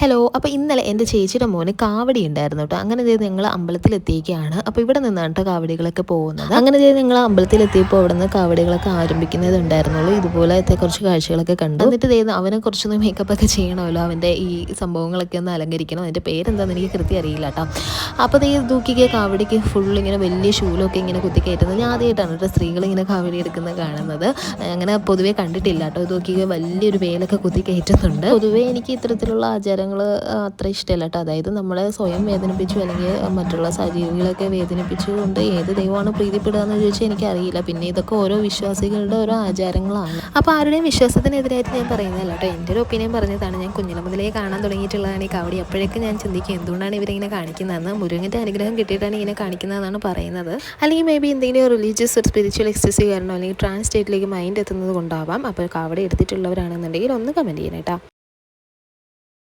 Hello അപ്പോൾ ഇന്നലെ എന്റെ ചേച്ചിയുടെ മോന് കാവടി ഉണ്ടായിരുന്നു കേട്ടോ അങ്ങനെ ചെയ്ത് ഞങ്ങൾ അമ്പലത്തിലെത്തിയേക്കാണ് അപ്പോൾ ഇവിടെ നിന്നാണ് കേട്ടോ കാവടികളൊക്കെ പോകുന്നത്. അങ്ങനെ ചെയ്ത് ഞങ്ങൾ അമ്പലത്തിലെത്തിയപ്പോൾ അവിടെ നിന്ന് കാവടികളൊക്കെ ആരംഭിക്കുന്നത് ഉണ്ടായിരുന്നുള്ളൂ. ഇതുപോലത്തെ കുറച്ച് കാഴ്ചകളൊക്കെ കണ്ടു. എന്നിട്ട് ചെയ്ത് അവനെ കുറച്ചൊന്ന് മേക്കപ്പ് ഒക്കെ ചെയ്യണമല്ലോ. അവന്റെ ഈ സംഭവങ്ങളൊക്കെ ഒന്ന് അലങ്കരിക്കണം. അതിന്റെ പേരെന്താണെന്ന് എനിക്ക് കൃത്യം അറിയില്ല കേട്ടോ അപ്പോൾ ഈ ദൂക്കിക്ക് കാവടിക്ക് ഫുൾ ഇങ്ങനെ വലിയ ഷൂലൊക്കെ ഇങ്ങനെ കുത്തി കയറ്റുന്നത്. ഞാൻ ആദ്യമായിട്ടാണ് കേട്ടോ സ്ത്രീകൾ ഇങ്ങനെ കാവടി എടുക്കുന്നത് കാണുന്നത്. അങ്ങനെ പൊതുവേ കണ്ടിട്ടില്ല കേട്ടോ ദൂക്കിക്ക് വലിയൊരു വേലൊക്കെ കുത്തി കയറ്റുന്നുണ്ട്. പൊതുവേ എനിക്ക് ഇത്തരത്തിലുള്ള ആചാരങ്ങൾ അത്ര ഇഷ്ടമല്ല കേട്ടോ. അതായത് നമ്മളെ സ്വയം വേദനിപ്പിച്ചു അല്ലെങ്കിൽ മറ്റുള്ള സജീവികളൊക്കെ വേദനിപ്പിച്ചുകൊണ്ട് ഏത് ദൈവമാണ് പ്രീതിപ്പെടുക എന്ന് ചോദിച്ചാൽ എനിക്കറിയില്ല. പിന്നെ ഇതൊക്കെ ഓരോ വിശ്വാസികളുടെ ഓരോ ആചാരങ്ങളാണ്. അപ്പോൾ ആരുടെയും വിശ്വാസത്തിനെതിരായിട്ട് ഞാൻ പറയുന്നതല്ല കേട്ടോ. എന്റെ ഒരു ഒപ്പീനിയൻ പറഞ്ഞതാണ് ഞാൻ കുഞ്ഞിലെ മുതലേ കാണാൻ തുടങ്ങിയിട്ടുള്ളതാണ് ഈ കാവടി. അപ്പോഴേക്കും ഞാൻ ചിന്തിക്കും എന്തുകൊണ്ടാണ് ഇവരിങ്ങനെ കാണിക്കുന്നതെന്ന്? മുരുകന്റെ അനുഗ്രഹം കിട്ടിയിട്ടാണ് ഇങ്ങനെ കാണിക്കുന്നതെന്നാണ് പറയുന്നത്. അല്ലെങ്കിൽ മേ ബി എന്തെങ്കിലും റിലീജിയസ് ഒരു സ്പിരിച്വൽ എക്സസീവ് കാരണോ അല്ലെങ്കിൽ ട്രാൻസ് സ്റ്റേറ്റിലേക്ക് മൈൻഡ് എത്തുന്നത് കൊണ്ടാവാം. അപ്പോൾ കാവടി എടുത്തിട്ടുള്ളവരാണെന്നുണ്ടെങ്കിൽ ഒന്ന് കമന്റ് ചെയ്യണം കേട്ടോ